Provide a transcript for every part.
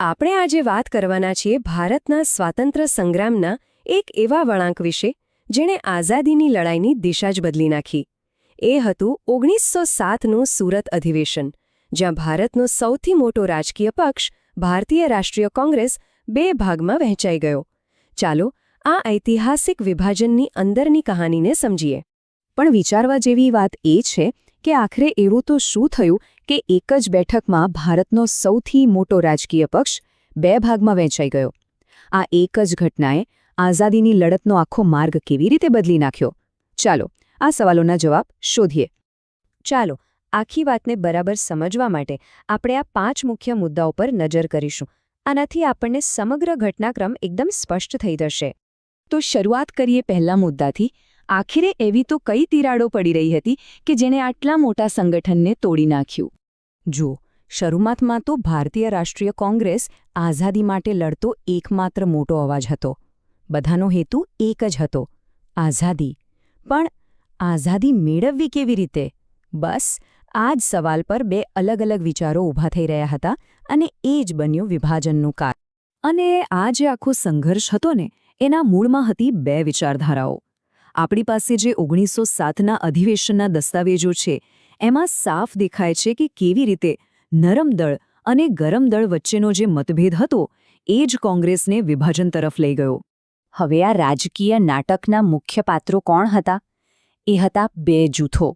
આપણે આજે વાત કરવાના છીએ ભારતના સ્વાતંત્ર્ય સંગ્રામના એક એવા વળાંક વિશે, જેણે આઝાદીની લડાઈની દિશા જ બદલી નાખી. એ હતું ઓગણીસો સાતનું સુરત અધિવેશન, જ્યાં ભારતનો સૌથી મોટો રાજકીય પક્ષ, ભારતીય રાષ્ટ્રીય કોંગ્રેસ, બે ભાગમાં વહેંચાઈ ગયો. ચાલો, આ ઐતિહાસિક વિભાજનની અંદરની કહાનીને સમજીએ. પણ વિચારવા જેવી વાત એ છે કે આખરે એવું તો શું થયું કે એક જ બેઠકમાં ભારતનો સૌથી મોટો રાજકીય પક્ષ બે ભાગમાં વહેંચાઈ ગયો. આ એક જ ઘટનાએ આઝાદીની લડતનો આખો માર્ગ કેવી રીતે બદલી નાખ્યો? ચાલો, આ સવાલોના જવાબ શોધીએ. ચાલો, આખી વાતને બરાબર સમજવા માટે આપણે આ પાંચ મુખ્ય મુદ્દાઓ પર નજર કરીશું. આનાથી આપણને સમગ્ર ઘટનાક્રમ એકદમ સ્પષ્ટ થઈ જશે. તો શરૂઆત કરીએ પહેલા મુદ્દાથી. આખરે એવી તો કઈ તિરાડો પડી રહી હતી કે જેણે આટલા મોટા સંગઠનને તોડી નાખ્યું? જુઓ, શરૂઆતમાં તો ભારતીય રાષ્ટ્રીય કોંગ્રેસ આઝાદી માટે લડતો એકમાત્ર મોટો અવાજ હતો. બધાનો હેતુ એક જ હતો, આઝાદી. પણ આઝાદી મેળવવી કેવી રીતે? બસ, આ જ સવાલ પર બે અલગ અલગ વિચારો ઊભા થઈ રહ્યા હતા અને એ જ બન્યું વિભાજનનું કારણ અને આ જે આખો સંઘર્ષ હતો ને, એના મૂળમાં હતી બે વિચારધારાઓ. આપણી પાસે જે ઓગણીસો સાતના અધિવેશનના દસ્તાવેજો છે, એમાં સાફ દેખાય છે કે કેવી રીતે નરમ દળ અને ગરમ દળ વચ્ચેનો જે મતભેદ હતો, એ જ કોંગ્રેસને વિભાજન તરફ લઈ ગયો. હવે આ રાજકીય નાટકના મુખ્ય પાત્રો કોણ હતા? એ હતા બે જૂથો,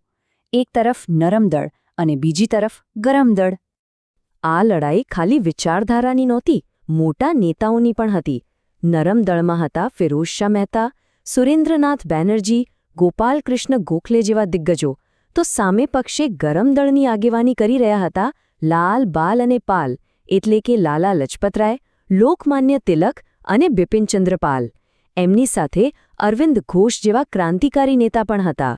એક તરફ નરમ દળ અને બીજી તરફ ગરમ દળ. આ લડાઈ ખાલી વિચારધારાની નહોતી, મોટા નેતાઓની પણ હતી. નરમ દળમાં હતા ફિરોઝ શાહ મહેતા સુરેન્દ્રનાથ બેનર્જી, ગોપાલકૃષ્ણ ગોખલે જેવા દિગ્ગજો તો સામે પક્ષે ગરમ દળની આગેવાની કરી રહ્યા હતા લાલ, બાલ અને પાલ, એટલે કે લાલા લજપતરાય, લોકમાન્ય તિલક અને બિપિનચંદ્ર પાલ એમની સાથે અરવિંદ ઘોષ જેવા ક્રાંતિકારી નેતા પણ હતા.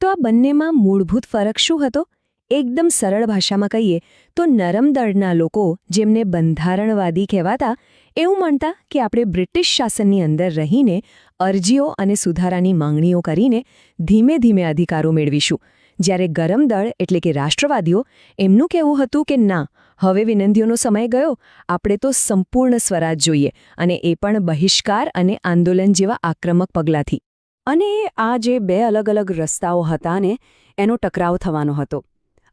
તો આ બંનેમાં મૂળભૂત ફરક શું હતો? એકદમ સરળ ભાષામાં કહીએ તો નરમ દળના લોકો જેમને બંધારણવાદી કહેવાતા એવું માનતા કે આપણે બ્રિટિશ શાસનની અંદર રહીને અરજીઓ અને સુધારાની માંગણીઓ કરીને ધીમે ધીમે અધિકારો મેળવીશું. જ્યારે ગરમ દળ એટલે કે રાષ્ટ્રવાદીઓ એમનું કહેવું હતું કે ના, હવે વિનંતીઓનો સમય ગયો, આપણે તો સંપૂર્ણ સ્વરાજ જોઈએ અને એ પણ બહિષ્કાર અને આંદોલન જેવા આક્રમક પગલાંથી. અને આ જે બે અલગ અલગ રસ્તાઓ હતા ને, એનો ટકરાવ થવાનો હતો.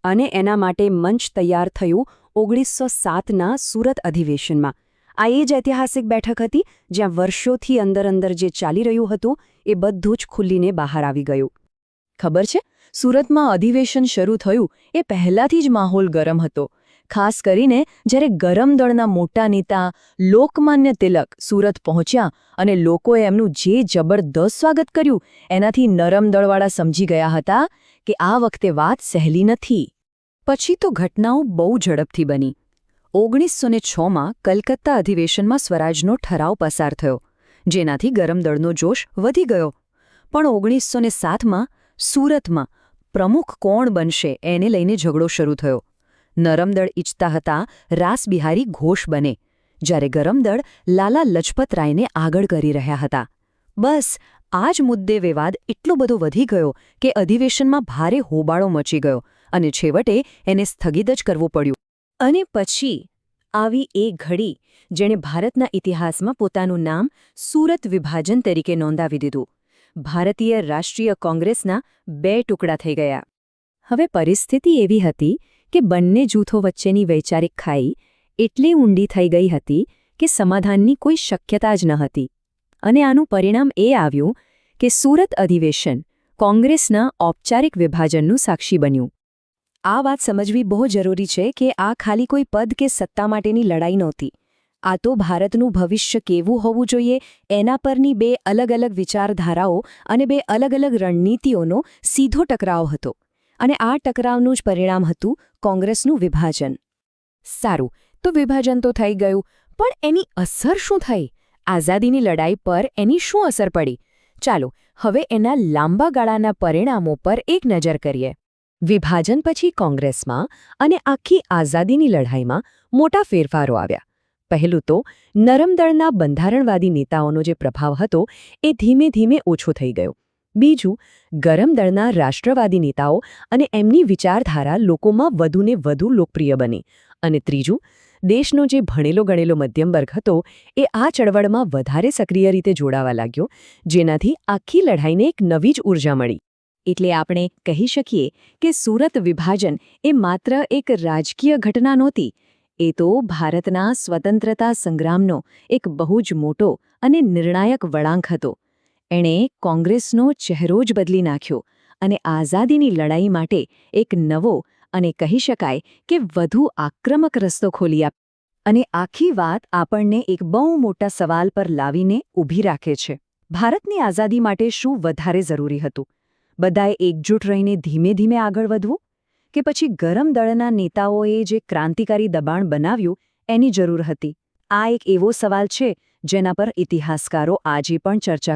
અને એના માટે મંચ તૈયાર થયું ઓગણીસો સાતના સુરત અધિવેશનમાં. આ એ જ ઐતિહાસિક બેઠક હતી જ્યાં વર્ષોથી અંદર અંદર જે ચાલી રહ્યું હતું એ બધું જ ખુલ્લીને બહાર આવી ગયું. ખબર છે? સુરતમાં અધિવેશન શરૂ થયું એ પહેલાથી જ માહોલ ગરમ હતો. ખાસ કરીને જ્યારે ગરમ દળના મોટા નેતા લોકમાન્ય તિલક સુરત પહોંચ્યા અને લોકોએ એમનું જે જબરદસ્ત સ્વાગત કર્યું, એનાથી નરમ દળવાળા સમજી ગયા હતા કે આ વખતે વાત સહેલી નથી. પછી તો ઘટનાઓ બહુ ઝડપથી બની. ઓગણીસો ને છમાં કલકત્તા અધિવેશનમાં સ્વરાજનો ઠરાવ પસાર થયો, જેનાથી ગરમદળનો જોશ વધી ગયો. પણ ઓગણીસો ને સાતમાં સુરતમાં પ્રમુખ કોણ બનશે એને લઈને ઝઘડો શરૂ થયો. નરમદળ ઇચ્છતા હતા રાસબિહારી ઘોષ બને, જ્યારે ગરમદળ લાલા લજપતરાયને આગળ કરી રહ્યા હતા. બસ આ જ મુદ્દે વિવાદ એટલો બધો વધી ગયો કે અધિવેશનમાં ભારે હોબાળો મચી ગયો અને છેવટે એને સ્થગિત જ કરવું પડ્યું. અને પછી આવી એ ઘડી જેણે ભારતના ઇતિહાસમાં પોતાનું નામ સુરત વિભાજન તરીકે નોંધાવી દીધું. ભારતીય રાષ્ટ્રીય કોંગ્રેસના બે ટુકડા થઈ ગયા. હવે પરિસ્થિતિ એવી હતી કે બંને જૂથો વચ્ચેની વૈચારિક ખાઈ એટલી ઊંડી થઈ ગઈ હતી કે સમાધાનની કોઈ શક્યતા જ ન હતી. અને આનું પરિણામ એ આવ્યું કે સુરત અધિવેશન કોંગ્રેસના ઔપચારિક વિભાજનનું સાક્ષી બન્યું. આ વાત સમજવી બહુ જરૂરી છે કે આ ખાલી કોઈ પદ કે સત્તા માટેની લડાઈ નહોતી. આ તો ભારતનું ભવિષ્ય કેવું હોવું જોઈએ, એના પરની બે અલગ અલગ વિચારધારાઓ અને બે અલગ અલગ રણનીતિઓનો સીધો ટકરાવ હતો. અને આ ટકરાવનું જ પરિણામ હતું કોંગ્રેસનું વિભાજન. સારું, તો વિભાજન તો થઈ ગયું, પણ એની અસર શું થઈ? આઝાદીની લડાઈ પર એની શું અસર પડી? ચાલો, હવે એના લાંબા ગાળાના પરિણામો પર એક નજર કરીએ. વિભાજન પછી કોંગ્રેસમાં અને આખી આઝાદીની લડાઈમાં મોટા ફેરફારો આવ્યા. પહેલું તો નરમદળના બંધારણવાદી નેતાઓનો જે પ્રભાવ હતો એ ધીમે ધીમે ઓછો થઈ ગયો. બીજું ગરમદળના રાષ્ટ્રવાદી નેતાઓ અને એમની વિચારધારા લોકોમાં વધુને વધુ લોકપ્રિય બની. અને ત્રીજું, દેશનો જે ભણેલો ગણેલો મધ્યમ વર્ગ હતો એ આ ચળવળમાં વધારે સક્રિય રીતે જોડાવા લાગ્યો, જેનાથી આખી લડાઈને એક નવી જ ઊર્જા મળી. એટલે આપણે કહી શકીએ કે સુરત વિભાજન એ માત્ર એક રાજકીય ઘટના નહોતી, એ તો ભારતના સ્વતંત્રતા સંગ્રામનો એક બહુ જ મોટો અને નિર્ણાયક વળાંક હતો. એણે કોંગ્રેસનો ચહેરો જ બદલી નાખ્યો અને આઝાદીની લડાઈ માટે એક નવો અને કહી શકાય કે વધુ આક્રમક રસ્તો ખોલી આપ, અને આખી વાત આપણને એક બહુ મોટા સવાલ પર લાવીને ઊભી રાખે છે. ભારતની આઝાદી માટે શું વધારે જરૂરી હતું? બધાએ એકજૂટ રહીને ધીમે ધીમે આગળ વધવું? કે પછી ગરમ દળના નેતાઓએ જે ક્રાંતિકારી દબાણ બનાવ્યું, એની જરૂર હતી? આ એક એવો સવાલ છે જેના પર ઇતિહાસકારો આજે પણ ચર્ચા